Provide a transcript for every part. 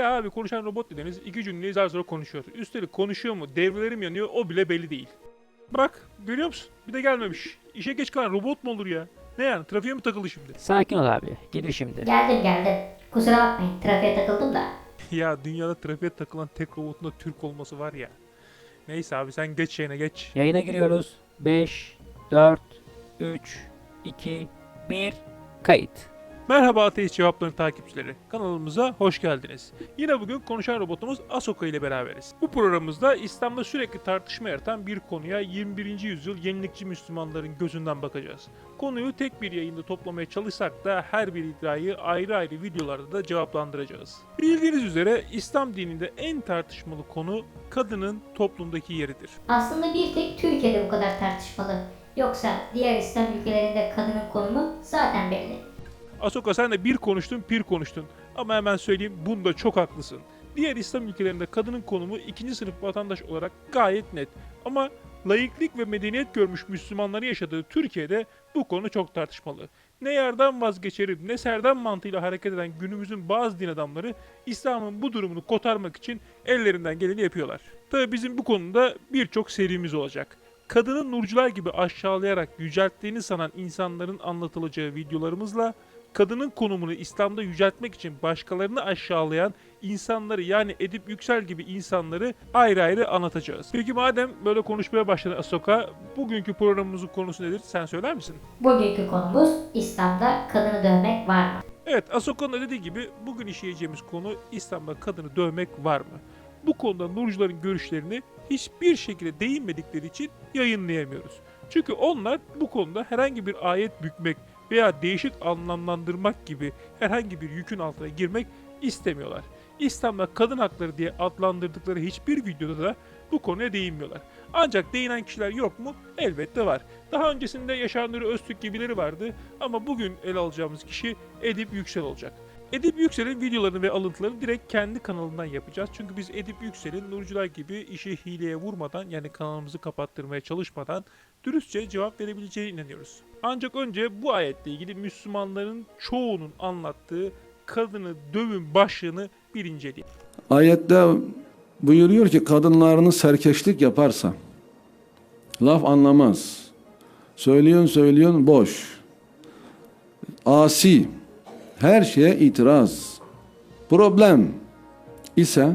Ya abi konuşan robot dediniz iki cümleyi zar zor konuşuyor. Üstelik konuşuyor mu devreleri mi yanıyor o bile belli değil. Bak görüyor musun bir de gelmemiş. İşe geç kalan robot mu olur ya? Ne yani trafiğe mi takıldı şimdi? Sakin ol abi. Geliyor şimdi. Geldim geldim. Kusura bakmayın trafiğe takıldım da. Ya dünyada trafiğe takılan tek robotun da Türk olması var ya. Neyse abi sen geç şeyine geç. Yayına giriyoruz. 5, 4, 3, 2, 1. Kayıt. Merhaba Ateist Cevapların takipçileri. Kanalımıza hoş geldiniz. Yine bugün konuşan robotumuz Asoka ile beraberiz. Bu programımızda İslam'da sürekli tartışma yaratan bir konuya 21. yüzyıl yenilikçi Müslümanların gözünden bakacağız. Konuyu tek bir yayında toplamaya çalışsak da her bir iddiayı ayrı ayrı videolarda da cevaplandıracağız. Bildiğiniz üzere İslam dininde en tartışmalı konu kadının toplumdaki yeridir. Aslında bir tek Türkiye'de bu kadar tartışmalı. Yoksa diğer İslam ülkelerinde kadının konumu zaten belli. Asoka sen de bir konuştun pir konuştun. Ama hemen söyleyeyim bunda çok haklısın. Diğer İslam ülkelerinde kadının konumu ikinci sınıf vatandaş olarak gayet net. Ama layıklık ve medeniyet görmüş Müslümanların yaşadığı Türkiye'de bu konu çok tartışmalı. Ne yerden vazgeçerim ne serden mantığıyla hareket eden günümüzün bazı din adamları İslam'ın bu durumunu kotarmak için ellerinden geleni yapıyorlar. Tabi bizim bu konuda birçok serimiz olacak. Kadının nurcular gibi aşağılayarak yücelttiğini sanan insanların anlatılacağı videolarımızla kadının konumunu İslam'da yüceltmek için başkalarını aşağılayan insanları yani Edip Yüksel gibi insanları ayrı ayrı anlatacağız. Peki madem böyle konuşmaya başladın Asoka, bugünkü programımızın konusu nedir? Sen söyler misin? Bugünkü konumuz İslam'da kadını dövmek var mı? Evet, Asoka'nın dediği gibi bugün işleyeceğimiz konu İslam'da kadını dövmek var mı? Bu konuda Nurcuların görüşlerini hiçbir şekilde değinmedikleri için yayınlayamıyoruz. Çünkü onlar bu konuda herhangi bir ayet bükmek veya değişik anlamlandırmak gibi herhangi bir yükün altına girmek istemiyorlar. İslam'da kadın hakları diye adlandırdıkları hiçbir videoda da bu konuya değinmiyorlar. Ancak değinen kişiler yok mu? Elbette var. Daha öncesinde Yaşar Nuri Öztürk gibileri vardı ama bugün ele alacağımız kişi Edip Yüksel olacak. Edip Yüksel'in videolarını ve alıntılarını direkt kendi kanalından yapacağız. Çünkü biz Edip Yüksel'in Nurcular gibi işi hileye vurmadan yani kanalımızı kapattırmaya çalışmadan dürüstçe cevap verebileceğine inanıyoruz. Ancak önce bu ayetle ilgili Müslümanların çoğunun anlattığı kadını dövün başlığını bir inceleyelim. Ayette buyuruyor ki kadınlarını serkeşlik yaparsa laf anlamaz. Söylüyorsun söylüyorsun boş. Asi. Her şeye itiraz. Problem ise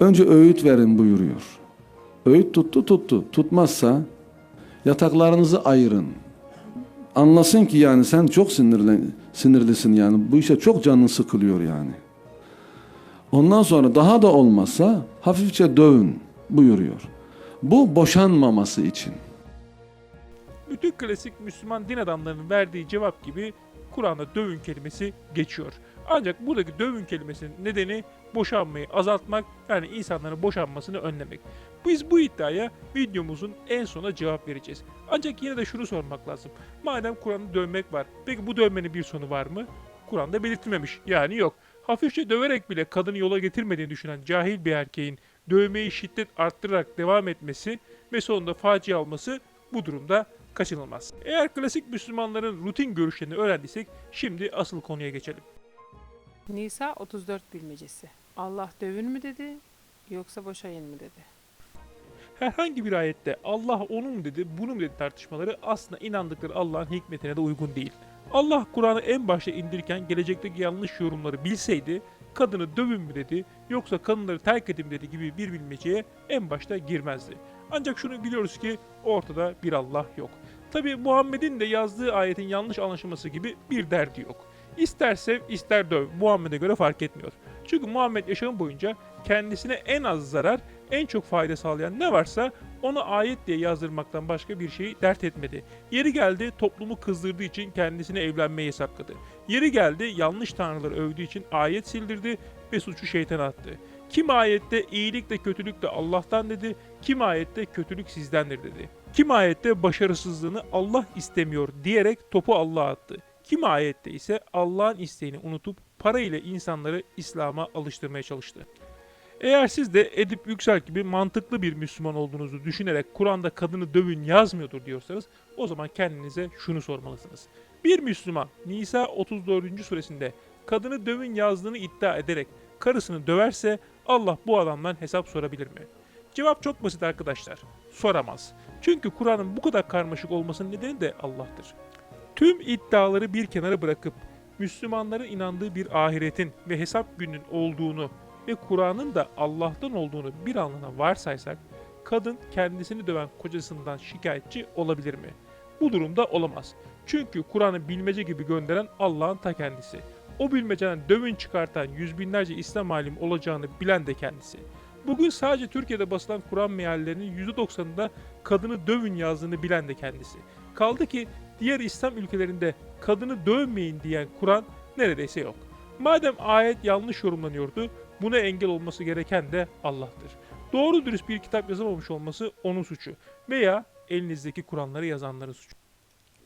önce öğüt verin buyuruyor. Öğüt tuttu tuttu. Tutmazsa yataklarınızı ayırın. Anlasın ki yani sen çok sinirlen, sinirlisin yani. Bu işe çok canın sıkılıyor yani. Ondan sonra daha da olmazsa hafifçe dövün buyuruyor. Bu boşanmaması için. Bütün klasik Müslüman din adamlarının verdiği cevap gibi Kur'an'da dövün kelimesi geçiyor. Ancak buradaki dövün kelimesinin nedeni boşanmayı azaltmak yani insanların boşanmasını önlemek. Biz bu iddiaya videomuzun en sona cevap vereceğiz. Ancak yine de şunu sormak lazım. Madem Kur'an'da dövmek var, peki bu dövmenin bir sonu var mı? Kur'an'da belirtilmemiş. Yani yok. Hafifçe döverek bile kadını yola getirmediğini düşünen cahil bir erkeğin dövmeyi şiddet arttırarak devam etmesi ve sonunda facia olması bu durumda kaçınılmaz. Eğer klasik Müslümanların rutin görüşlerini öğrendiysek şimdi asıl konuya geçelim. Nisa 34 bilmecesi. Allah dövün mü dedi yoksa boşayın mı dedi. Herhangi bir ayette Allah onun mu dedi, bunu mu dedi tartışmaları aslında inandıkları Allah'ın hikmetine de uygun değil. Allah Kur'an'ı en başta indirirken gelecekteki yanlış yorumları bilseydi kadını dövün mü dedi yoksa kadınları terk edin dedi gibi bir bilmeceye en başta girmezdi. Ancak şunu biliyoruz ki ortada bir Allah yok. Tabi Muhammed'in de yazdığı ayetin yanlış anlaşılması gibi bir derdi yok. İster sev ister döv Muhammed'e göre fark etmiyor. Çünkü Muhammed yaşamı boyunca kendisine en az zarar, en çok fayda sağlayan ne varsa onu ayet diye yazdırmaktan başka bir şeyi dert etmedi. Yeri geldi toplumu kızdırdığı için kendisine evlenmeyi yasakladı. Yeri geldi yanlış tanrıları övdüğü için ayet sildirdi ve suçu şeytana attı. Kim ayette iyilik de kötülük de Allah'tan dedi, kim ayette kötülük sizdendir dedi. Kim ayette başarısızlığını Allah istemiyor diyerek topu Allah'a attı. Kim ayette ise Allah'ın isteğini unutup para ile insanları İslam'a alıştırmaya çalıştı. Eğer siz de Edip Yüksel gibi mantıklı bir Müslüman olduğunuzu düşünerek Kur'an'da kadını dövün yazmıyordur diyorsanız o zaman kendinize şunu sormalısınız. Bir Müslüman Nisa 34. suresinde kadını dövün yazdığını iddia ederek karısını döverse Allah bu adamdan hesap sorabilir mi? Cevap çok basit arkadaşlar. Soramaz. Çünkü Kur'an'ın bu kadar karmaşık olmasının nedeni de Allah'tır. Tüm iddiaları bir kenara bırakıp Müslümanların inandığı bir ahiretin ve hesap gününün olduğunu ve Kur'an'ın da Allah'tan olduğunu bir anlamda varsaysak, kadın kendisini döven kocasından şikayetçi olabilir mi? Bu durumda olamaz. Çünkü Kur'an'ı bilmece gibi gönderen Allah'ın ta kendisi. O bilmeceden dövün çıkartan yüz binlerce İslam alim olacağını bilen de kendisi. Bugün sadece Türkiye'de basılan Kur'an meallerinin %90'ında kadını dövün yazdığını bilen de kendisi. Kaldı ki diğer İslam ülkelerinde kadını dövmeyin diyen Kur'an neredeyse yok. Madem ayet yanlış yorumlanıyordu, buna engel olması gereken de Allah'tır. Doğru dürüst bir kitap yazamamış olması onun suçu veya elinizdeki Kur'anları yazanların suçu.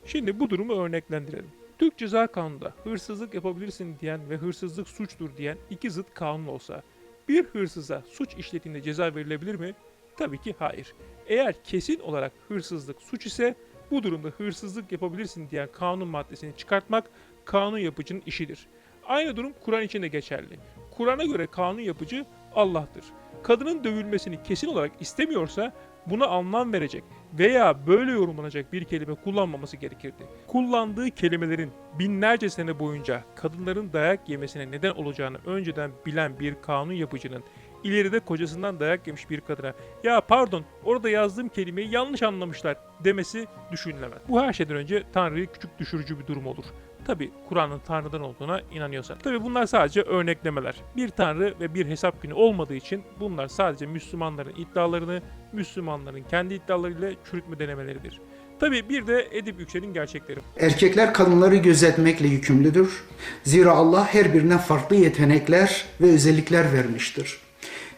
Şimdi bu durumu örneklendirelim. Türk Ceza Kanunu'nda hırsızlık yapabilirsin diyen ve hırsızlık suçtur diyen iki zıt kanun olsa bir hırsıza suç işlediğinde ceza verilebilir mi? Tabii ki hayır. Eğer kesin olarak hırsızlık suç ise bu durumda hırsızlık yapabilirsin diyen kanun maddesini çıkartmak kanun yapıcının işidir. Aynı durum Kur'an için de geçerli. Kur'an'a göre kanun yapıcı Allah'tır. Kadının dövülmesini kesin olarak istemiyorsa buna anlam verecek veya böyle yorumlanacak bir kelime kullanmaması gerekirdi. Kullandığı kelimelerin binlerce sene boyunca kadınların dayak yemesine neden olacağını önceden bilen bir kanun yapıcının ileride kocasından dayak yemiş bir kadına ya pardon orada yazdığım kelimeyi yanlış anlamışlar demesi düşünülemez. Bu her şeyden önce Tanrı'yı küçük düşürücü bir durum olur. Tabi Kur'an'ın Tanrı'dan olduğuna inanıyorsan. Tabi bunlar sadece örneklemeler. Bir Tanrı ve bir hesap günü olmadığı için bunlar sadece Müslümanların iddialarını Müslümanların kendi iddialarıyla çürütme denemeleridir. Tabi bir de Edip Yüksel'in gerçekleri. Erkekler kadınları gözetmekle yükümlüdür. Zira Allah her birine farklı yetenekler ve özellikler vermiştir.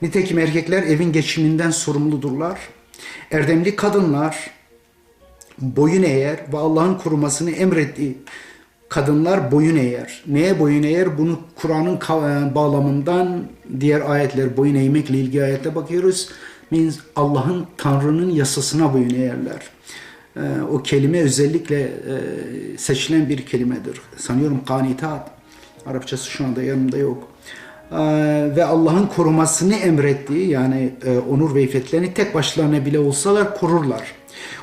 Nitekim erkekler evin geçiminden sorumludurlar. Erdemli kadınlar boyun eğer ve Allah'ın korumasını emrettiği kadınlar boyun eğer. Neye boyun eğer? Bunu Kur'an'ın ka- bağlamından diğer ayetler boyun eğmekle ilgili ayette bakıyoruz. Allah'ın Tanrı'nın yasasına boyun eğerler. Ee, o kelime özellikle e, seçilen bir kelimedir. Sanıyorum kanitat. Arapçası şu anda yanımda yok. Ee, ve Allah'ın korumasını emrettiği yani e, onur ve iffetlerini tek başlarına bile olsalar korurlar.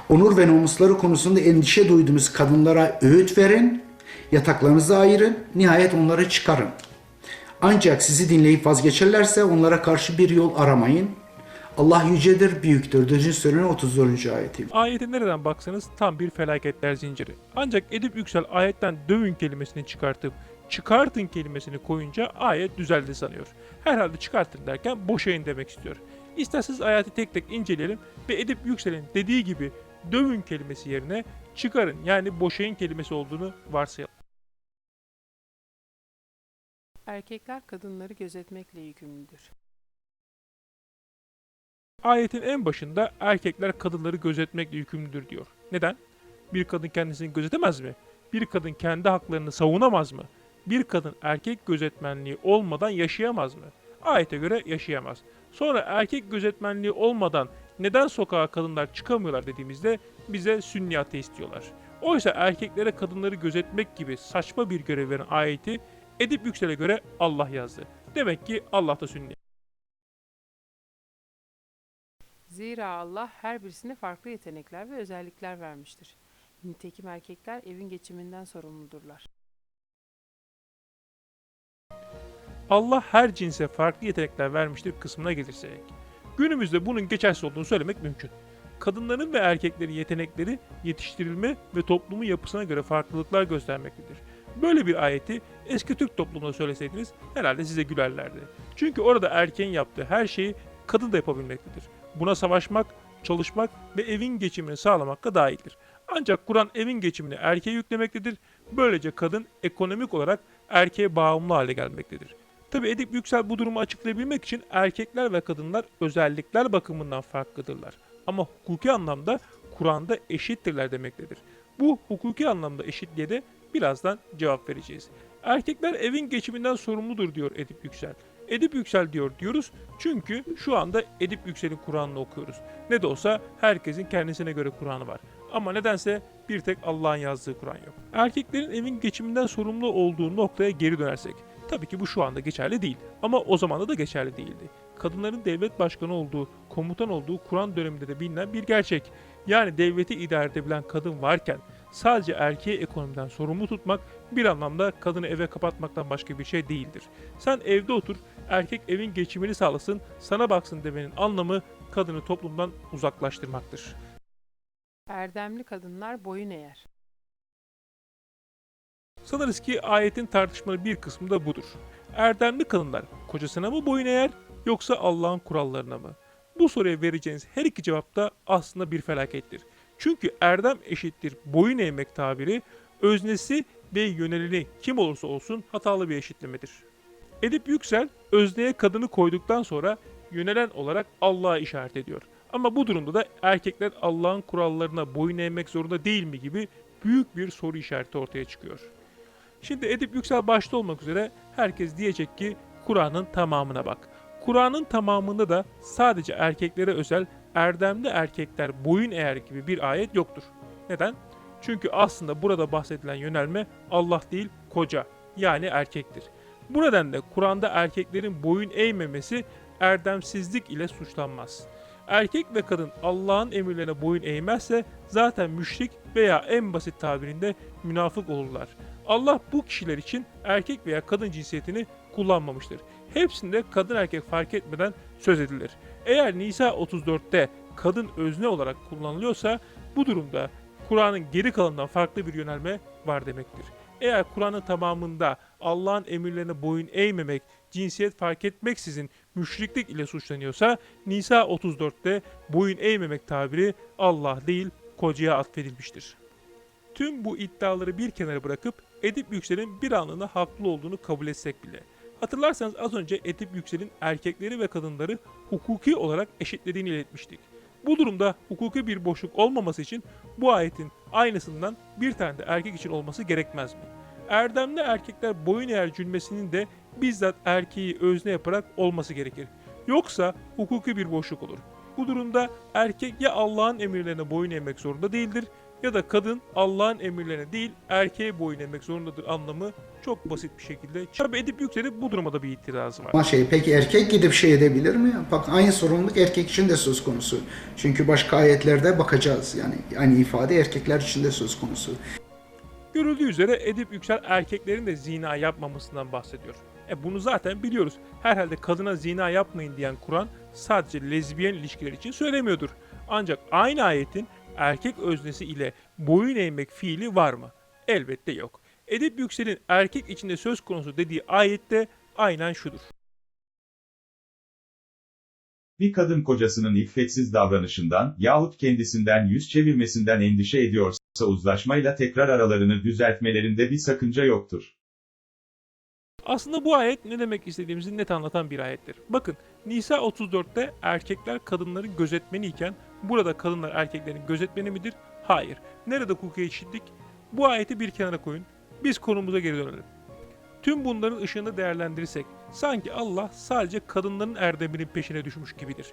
Onur ve namusları konusunda endişe duyduğunuz kadınlara öğüt verin, yataklarınızı ayırın, nihayet onları çıkarın. Ancak sizi dinleyip vazgeçerlerse onlara karşı bir yol aramayın. Allah yücedir, büyüktür. 4. Surenin 34. ayeti. Ayete nereden baksanız tam bir felaketler zinciri. Ancak Edip Yüksel ayetten dövün kelimesini çıkartıp çıkartın kelimesini koyunca ayet düzeldi sanıyor. Herhalde çıkartın derken boşayın demek istiyor. İsterseniz ayeti tek tek inceleyelim ve Edip Yüksel'in dediği gibi dövün kelimesi yerine çıkarın yani boşayın kelimesi olduğunu varsayalım. Erkekler kadınları gözetmekle yükümlüdür. Ayetin en başında erkekler kadınları gözetmekle yükümlüdür diyor. Neden? Bir kadın kendisini gözetemez mi? Bir kadın kendi haklarını savunamaz mı? Bir kadın erkek gözetmenliği olmadan yaşayamaz mı? Ayete göre yaşayamaz. Sonra erkek gözetmenliği olmadan neden sokağa kadınlar çıkamıyorlar dediğimizde bize sünni ateist diyorlar. Oysa erkeklere kadınları gözetmek gibi saçma bir görev veren ayeti Edip Yüksel'e göre Allah yazdı. Demek ki Allah da sünni. Zira Allah her birisine farklı yetenekler ve özellikler vermiştir. Nitekim erkekler evin geçiminden sorumludurlar. Allah her cinse farklı yetenekler vermiştir kısmına gelirsek. Günümüzde bunun geçersiz olduğunu söylemek mümkün. Kadınların ve erkeklerin yetenekleri yetiştirilme ve toplumun yapısına göre farklılıklar göstermektedir. Böyle bir ayeti eski Türk toplumunda söyleseydiniz herhalde size gülerlerdi. Çünkü orada erkeğin yaptığı her şeyi kadın da yapabilmektedir. Buna savaşmak, çalışmak ve evin geçimini sağlamak da dahildir. Ancak Kur'an evin geçimini erkeğe yüklemektedir. Böylece kadın ekonomik olarak erkeğe bağımlı hale gelmektedir. Tabi Edip Yüksel bu durumu açıklayabilmek için erkekler ve kadınlar özellikler bakımından farklıdırlar. Ama hukuki anlamda Kur'an'da eşittirler demektedir. Bu hukuki anlamda eşitliğe de birazdan cevap vereceğiz. Erkekler evin geçiminden sorumludur diyor Edip Yüksel. Edip Yüksel diyor diyoruz çünkü şu anda Edip Yüksel'in Kur'an'ını okuyoruz. Ne de olsa herkesin kendisine göre Kur'an'ı var. Ama nedense bir tek Allah'ın yazdığı Kur'an yok. Erkeklerin evin geçiminden sorumlu olduğu noktaya geri dönersek. Tabii ki bu şu anda geçerli değil ama o zamanda da geçerli değildi. Kadınların devlet başkanı olduğu, komutan olduğu Kur'an döneminde de bilinen bir gerçek. Yani devleti idare edebilen kadın varken sadece erkeği ekonomiden sorumlu tutmak bir anlamda kadını eve kapatmaktan başka bir şey değildir. Sen evde otur, erkek evin geçimini sağlasın, sana baksın demenin anlamı kadını toplumdan uzaklaştırmaktır. Erdemli kadınlar boyun eğer. Sanırız ki ayetin tartışmalı bir kısmı da budur. Erdemli kadınlar kocasına mı boyun eğer yoksa Allah'ın kurallarına mı? Bu soruya vereceğiniz her iki cevap da aslında bir felakettir. Çünkü erdem eşittir boyun eğmek tabiri öznesi ve yöneleni kim olursa olsun hatalı bir eşitlemedir. Edip Yüksel özneye kadını koyduktan sonra yönelen olarak Allah'a işaret ediyor. Ama bu durumda da erkekler Allah'ın kurallarına boyun eğmek zorunda değil mi gibi büyük bir soru işareti ortaya çıkıyor. Şimdi Edip Yüksel başta olmak üzere herkes diyecek ki Kur'an'ın tamamına bak. Kur'an'ın tamamında da sadece erkeklere özel erdemli erkekler boyun eğer gibi bir ayet yoktur. Neden? Çünkü aslında burada bahsedilen yönelme Allah değil koca yani erkektir. Bu nedenle Kur'an'da erkeklerin boyun eğmemesi erdemsizlik ile suçlanmaz. Erkek ve kadın Allah'ın emirlerine boyun eğmezse zaten müşrik veya en basit tabirinde münafık olurlar. Allah bu kişiler için erkek veya kadın cinsiyetini kullanmamıştır. Hepsinde kadın erkek fark etmeden söz edilir. Eğer Nisa 34'te kadın özne olarak kullanılıyorsa bu durumda Kur'an'ın geri kalanından farklı bir yönelme var demektir. Eğer Kur'an'ın tamamında Allah'ın emirlerine boyun eğmemek, cinsiyet fark etmeksizin müşriklik ile suçlanıyorsa Nisa 34'te boyun eğmemek tabiri Allah değil kocaya atfedilmiştir. Tüm bu iddiaları bir kenara bırakıp Edip Yüksel'in bir anlığına haklı olduğunu kabul etsek bile. Hatırlarsanız az önce Edip Yüksel'in erkekleri ve kadınları hukuki olarak eşitlediğini iletmiştik. Bu durumda hukuki bir boşluk olmaması için bu ayetin aynısından bir tane de erkek için olması gerekmez mi? Erdemli erkekler boyun eğer cümlesinin de bizzat erkeği özne yaparak olması gerekir. Yoksa hukuki bir boşluk olur. Bu durumda erkek ya Allah'ın emirlerine boyun eğmek zorunda değildir ya da kadın Allah'ın emirlerine değil erkeğe boyun eğmek zorundadır anlamı çok basit bir şekilde. Tabi Edip Yüksel'in bu duruma da bir itirazı var. Ama şey peki erkek gidip şey edebilir mi? Bak aynı sorumluluk erkek için de söz konusu. Çünkü başka ayetlerde bakacağız. Yani aynı ifade erkekler için de söz konusu. Görüldüğü üzere Edip Yüksel erkeklerin de zina yapmamasından bahsediyor. E bunu zaten biliyoruz. Herhalde kadına zina yapmayın diyen Kur'an sadece lezbiyen ilişkiler için söylemiyordur. Ancak aynı ayetin erkek öznesi ile boyun eğmek fiili var mı? Elbette yok. Edip Yüksel'in erkek içinde söz konusu dediği ayette aynen şudur. Bir kadın kocasının iffetsiz davranışından yahut kendisinden yüz çevirmesinden endişe ediyorsa uzlaşmayla tekrar aralarını düzeltmelerinde bir sakınca yoktur. Aslında bu ayet ne demek istediğimizi net anlatan bir ayettir. Bakın Nisa 34'te erkekler kadınların gözetmeni iken burada kadınlar erkeklerin gözetmeni midir? Hayır. Nerede hukuki eşitlik? Bu ayeti bir kenara koyun. Biz konumuza geri dönelim. Tüm bunların ışığında değerlendirirsek sanki Allah sadece kadınların erdeminin peşine düşmüş gibidir.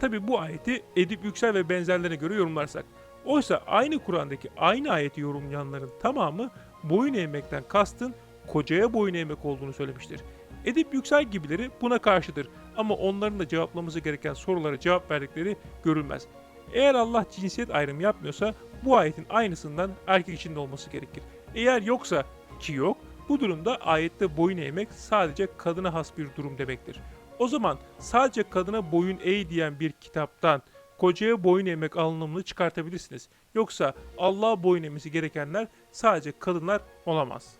Tabi bu ayeti Edip Yüksel ve benzerlerine göre yorumlarsak. Oysa aynı Kur'an'daki aynı ayeti yorumlayanların tamamı boyun eğmekten kastın kocaya boyun eğmek olduğunu söylemiştir. Edip Yüksel gibileri buna karşıdır ama onların da cevaplaması gereken sorulara cevap verdikleri görülmez. Eğer Allah cinsiyet ayrımı yapmıyorsa bu ayetin aynısından erkek için de olması gerekir. Eğer yoksa ki yok bu durumda ayette boyun eğmek sadece kadına has bir durum demektir. O zaman sadece kadına boyun eğ diyen bir kitaptan kocaya boyun eğmek anlamını çıkartabilirsiniz. Yoksa Allah'a boyun eğmesi gerekenler sadece kadınlar olamaz.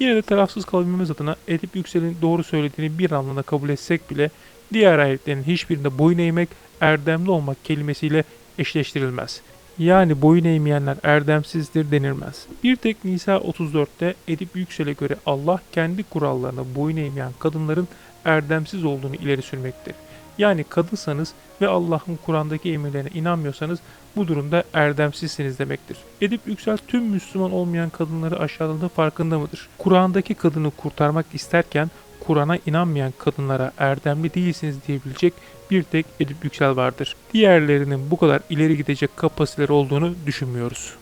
Yine de tarafsız kalabilmemiz adına Edip Yüksel'in doğru söylediğini bir anlamda kabul etsek bile diğer ayetlerin hiçbirinde boyun eğmek, erdemli olmak kelimesiyle eşleştirilmez. Yani boyun eğmeyenler erdemsizdir denilmez. Bir tek Nisa 34'te Edip Yüksel'e göre Allah kendi kurallarına boyun eğmeyen kadınların erdemsiz olduğunu ileri sürmektir. Yani kadınsanız ve Allah'ın Kur'an'daki emirlerine inanmıyorsanız bu durumda erdemsizsiniz demektir. Edip Yüksel tüm Müslüman olmayan kadınları aşağıladığı farkında mıdır? Kur'an'daki kadını kurtarmak isterken Kur'an'a inanmayan kadınlara erdemli değilsiniz diyebilecek bir tek Edip Yüksel vardır. Diğerlerinin bu kadar ileri gidecek kapasiteleri olduğunu düşünmüyoruz.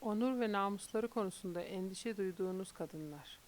Onur ve namusları konusunda endişe duyduğunuz kadınlar.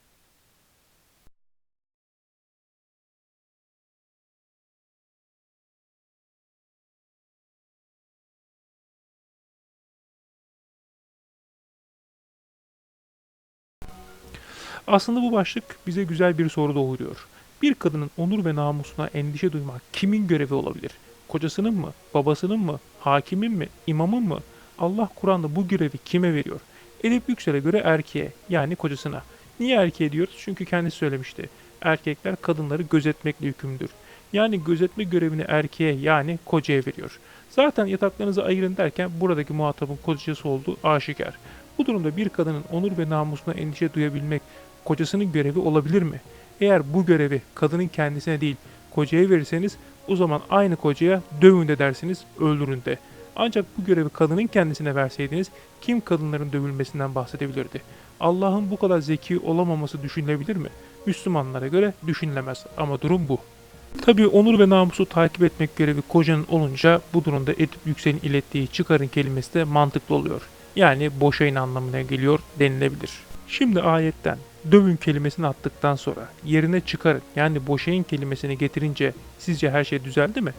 Aslında bu başlık bize güzel bir soru doğuruyor. Bir kadının onur ve namusuna endişe duymak kimin görevi olabilir? Kocasının mı? Babasının mı? Hakimin mi? imamın mı? Allah Kur'an'da bu görevi kime veriyor? Edip Yüksel'e göre erkeğe yani kocasına. Niye erkeğe diyoruz? Çünkü kendisi söylemişti. Erkekler kadınları gözetmekle yükümlüdür. Yani gözetme görevini erkeğe yani kocaya veriyor. Zaten yataklarınızı ayırın derken buradaki muhatabın kocası olduğu aşikar. Bu durumda bir kadının onur ve namusuna endişe duyabilmek kocasının görevi olabilir mi? Eğer bu görevi kadının kendisine değil kocaya verirseniz o zaman aynı kocaya dövün de dersiniz öldürün de. Ancak bu görevi kadının kendisine verseydiniz kim kadınların dövülmesinden bahsedebilirdi? Allah'ın bu kadar zeki olamaması düşünülebilir mi? Müslümanlara göre düşünülemez ama durum bu. Tabi onur ve namusu takip etmek görevi kocanın olunca bu durumda Edip Yüksel'in ilettiği çıkarın kelimesi de mantıklı oluyor. Yani boşayın anlamına geliyor denilebilir. Şimdi ayetten dövün kelimesini attıktan sonra yerine çıkarın yani boşayın kelimesini getirince sizce her şey düzeldi mi?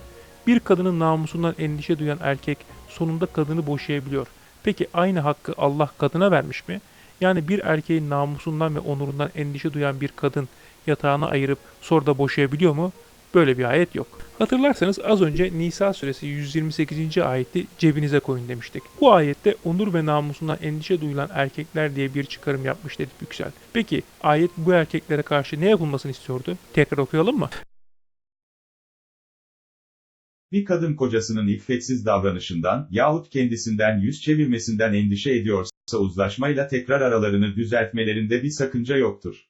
Bir kadının namusundan endişe duyan erkek sonunda kadını boşayabiliyor. Peki aynı hakkı Allah kadına vermiş mi? Yani bir erkeğin namusundan ve onurundan endişe duyan bir kadın yatağını ayırıp sonra da boşayabiliyor mu? Böyle bir ayet yok. Hatırlarsanız az önce Nisa suresi 128. ayeti cebinize koyun demiştik. Bu ayette onur ve namusundan endişe duyulan erkekler diye bir çıkarım yapmış Edip Yüksel. Peki ayet bu erkeklere karşı ne yapılmasını istiyordu? Tekrar okuyalım mı? Bir kadın kocasının iffetsiz davranışından yahut kendisinden yüz çevirmesinden endişe ediyorsa uzlaşmayla tekrar aralarını düzeltmelerinde bir sakınca yoktur.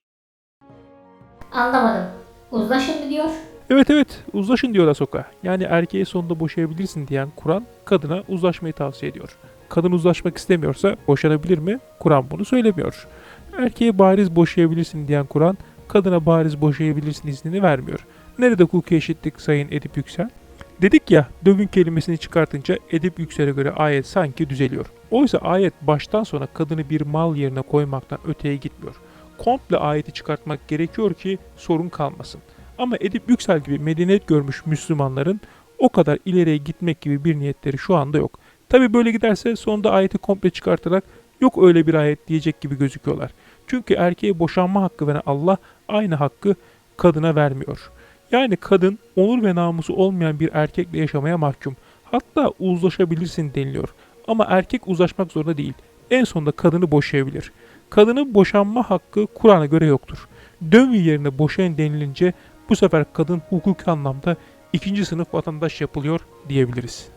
Anlamadım. Uzlaşın mı diyor? Evet evet uzlaşın diyor Asoka. Yani erkeğe sonunda boşayabilirsin diyen Kur'an kadına uzlaşmayı tavsiye ediyor. Kadın uzlaşmak istemiyorsa boşanabilir mi? Kur'an bunu söylemiyor. Erkeğe bariz boşayabilirsin diyen Kur'an kadına bariz boşayabilirsin iznini vermiyor. Nerede hukuki eşitlik sayın Edip Yüksel? Dedik ya dövün kelimesini çıkartınca Edip Yüksel'e göre ayet sanki düzeliyor. Oysa ayet baştan sona kadını bir mal yerine koymaktan öteye gitmiyor. Komple ayeti çıkartmak gerekiyor ki sorun kalmasın. Ama Edip Yüksel gibi medeniyet görmüş Müslümanların o kadar ileriye gitmek gibi bir niyetleri şu anda yok. Tabi böyle giderse sonunda ayeti komple çıkartarak yok öyle bir ayet diyecek gibi gözüküyorlar. Çünkü erkeğe boşanma hakkı veren Allah aynı hakkı kadına vermiyor. Yani kadın onur ve namusu olmayan bir erkekle yaşamaya mahkum. Hatta uzlaşabilirsin deniliyor. Ama erkek uzlaşmak zorunda değil. En sonunda kadını boşayabilir. Kadının boşanma hakkı Kur'an'a göre yoktur. Dövün yerine boşayın denilince bu sefer kadın hukuki anlamda ikinci sınıf vatandaş yapılıyor diyebiliriz.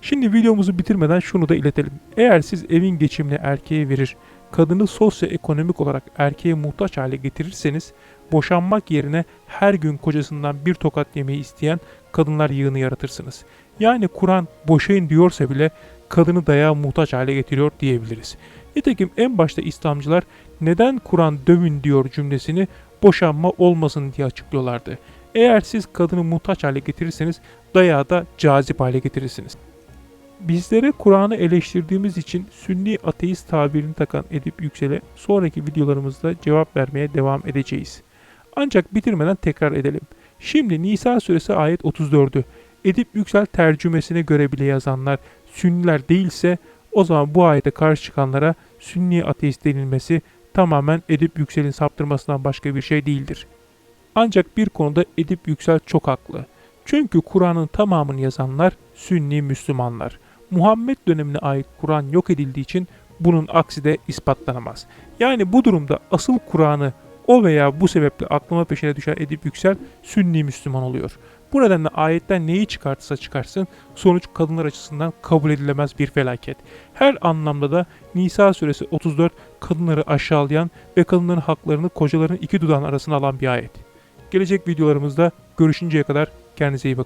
Şimdi videomuzu bitirmeden şunu da iletelim. Eğer siz evin geçimini erkeğe verir, kadını sosyoekonomik olarak erkeğe muhtaç hale getirirseniz, boşanmak yerine her gün kocasından bir tokat yemeyi isteyen kadınlar yığını yaratırsınız. Yani Kur'an boşayın diyorsa bile kadını dayağa muhtaç hale getiriyor diyebiliriz. Nitekim en başta İslamcılar neden Kur'an dövün diyor cümlesini boşanma olmasın diye açıklıyorlardı. Eğer siz kadını muhtaç hale getirirseniz dayağı da cazip hale getirirsiniz. Bizlere Kur'an'ı eleştirdiğimiz için Sünni ateist tabirini takan Edip Yüksel'e sonraki videolarımızda cevap vermeye devam edeceğiz. Ancak bitirmeden tekrar edelim. Şimdi Nisa suresi ayet 34'ü Edip Yüksel tercümesine göre bile yazanlar Sünniler değilse o zaman bu ayete karşı çıkanlara Sünni ateist denilmesi tamamen Edip Yüksel'in saptırmasından başka bir şey değildir. Ancak bir konuda Edip Yüksel çok haklı. Çünkü Kur'an'ın tamamını yazanlar Sünni Müslümanlar. Muhammed dönemine ait Kur'an yok edildiği için bunun aksi de ispatlanamaz. Yani bu durumda asıl Kur'an'ı o veya bu sebeple aklama peşine düşen Edip Yüksel Sünni Müslüman oluyor. Bu nedenle ayetten neyi çıkartırsa çıkarsın sonuç kadınlar açısından kabul edilemez bir felaket. Her anlamda da Nisa suresi 34 kadınları aşağılayan ve kadınların haklarını kocaların iki dudağın arasına alan bir ayet. Gelecek videolarımızda görüşünceye kadar kendinize iyi bakın.